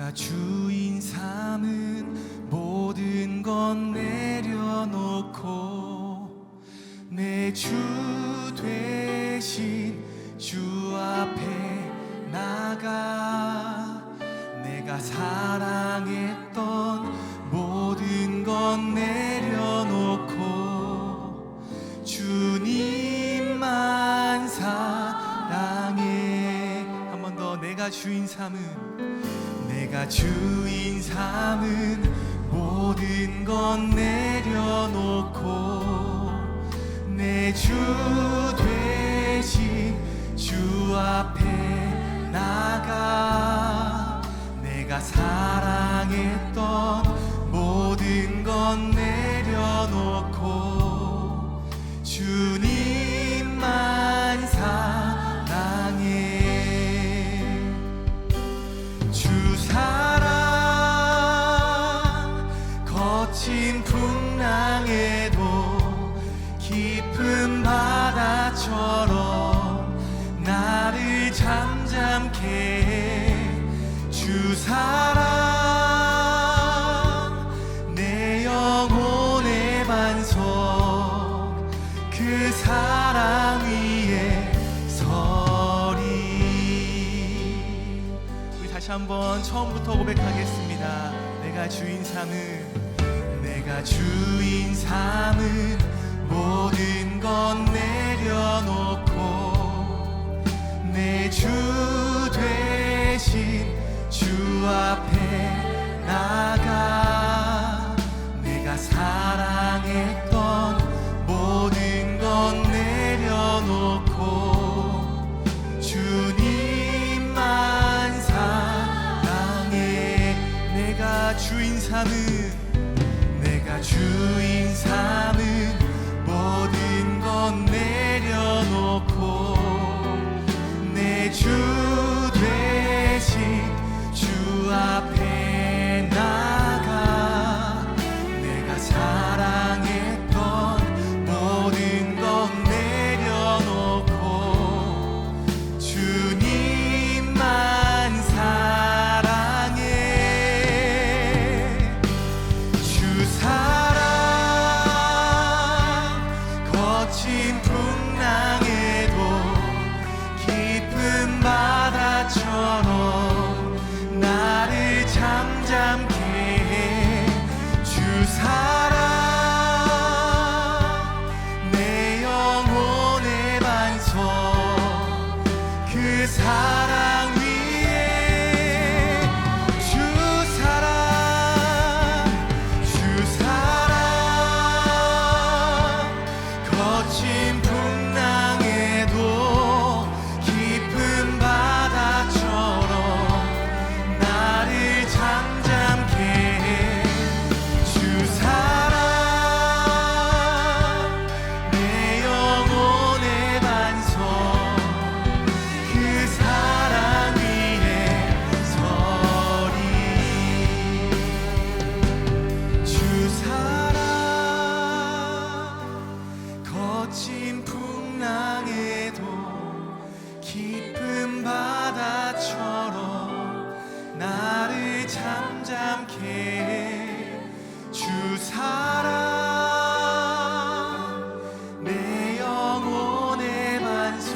내가 주인 삼은 모든 건 내려놓고 내 주 대신 주 앞에 나가. 내가 사랑했던 모든 건 내려놓고 주님만 사랑해. 한 번 더 내가 주인 삼은 내가 주인 삼은 모든 건 내려놓고 내주 대신 주 앞에 나가 내가 사랑했던 모든 건 내려놓고 주님 한번 처음부터 고백하겠습니다. 내가 주인 삼은 내가 주인 삼은 모든 건 내려놓고 내 주 대신 주 앞에 잠잠케 해주 사랑 내 영혼의 반석.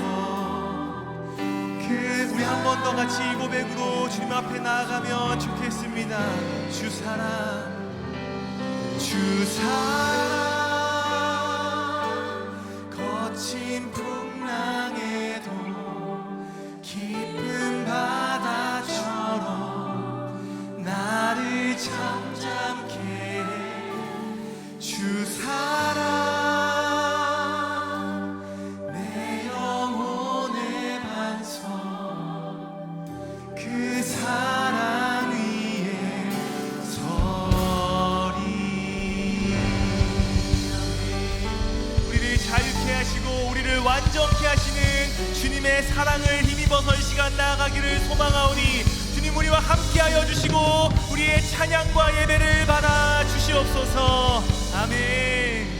그 우리 한 번 더 같이 이 고백으로 주님 앞에 나아가면 좋겠습니다. 주 사랑 주 사랑 사랑을 힘입어서 이 시간 나아가기를 소망하오니 주님 우리와 함께하여 주시고 우리의 찬양과 예배를 받아 주시옵소서. 아멘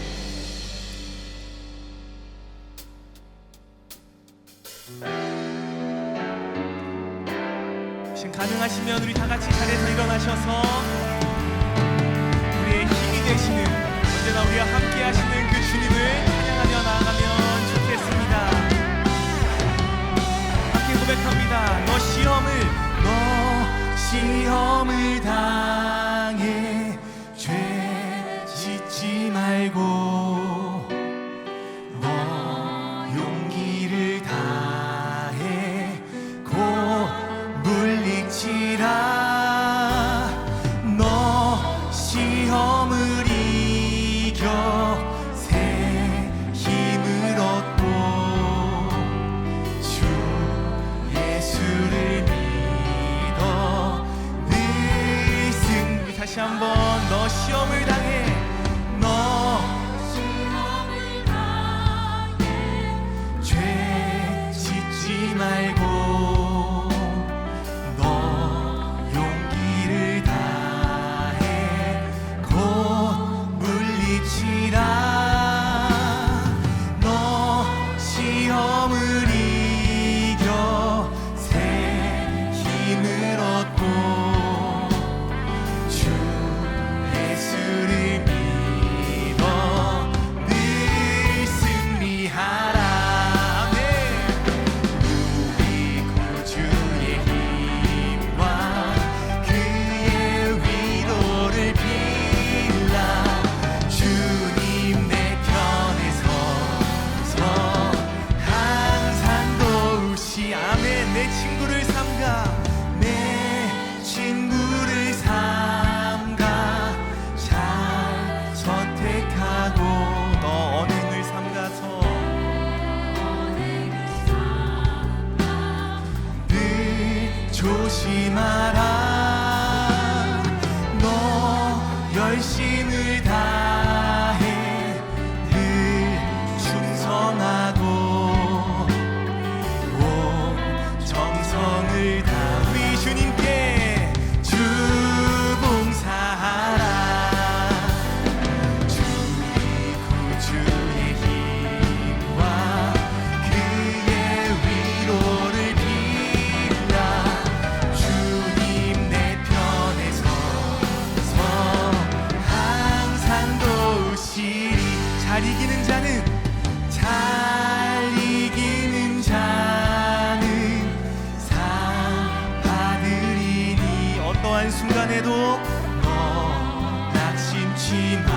예수를 믿어. 네 승리 다시 한번 너 시험을 당해. 心。 해도 너나 침침한